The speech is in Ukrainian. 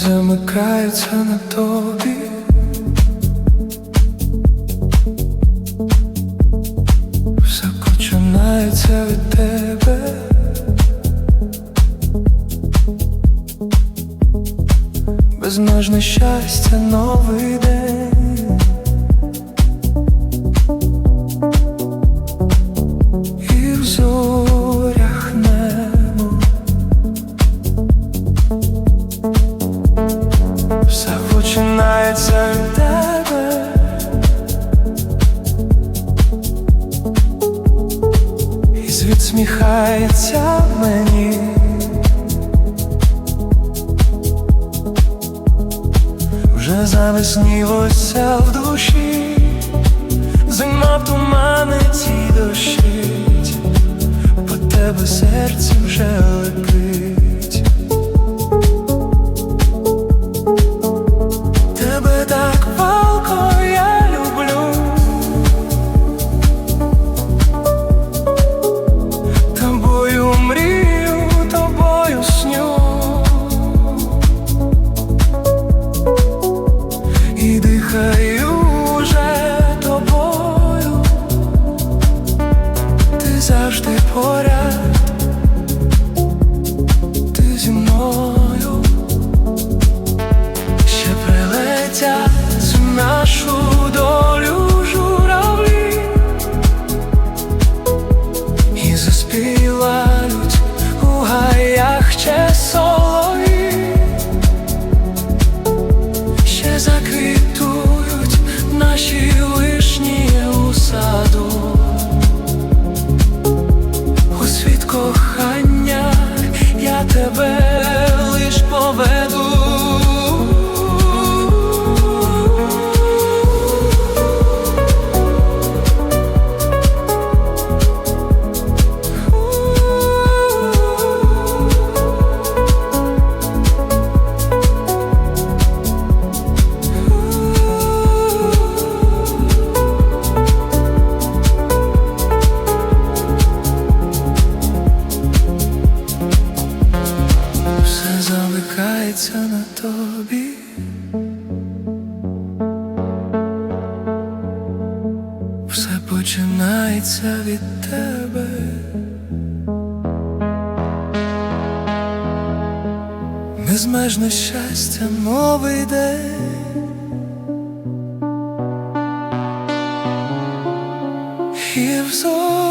Все замикається на тобі. Все починається від тебе. Безмежне щастя, новий день. І світ сміхається мені. Вже завеснілося в душі, зима в туманиці дощить, по тебе серце тебе тобі. Все починається від тебе. Безмежне щастя, новий день. І в зорі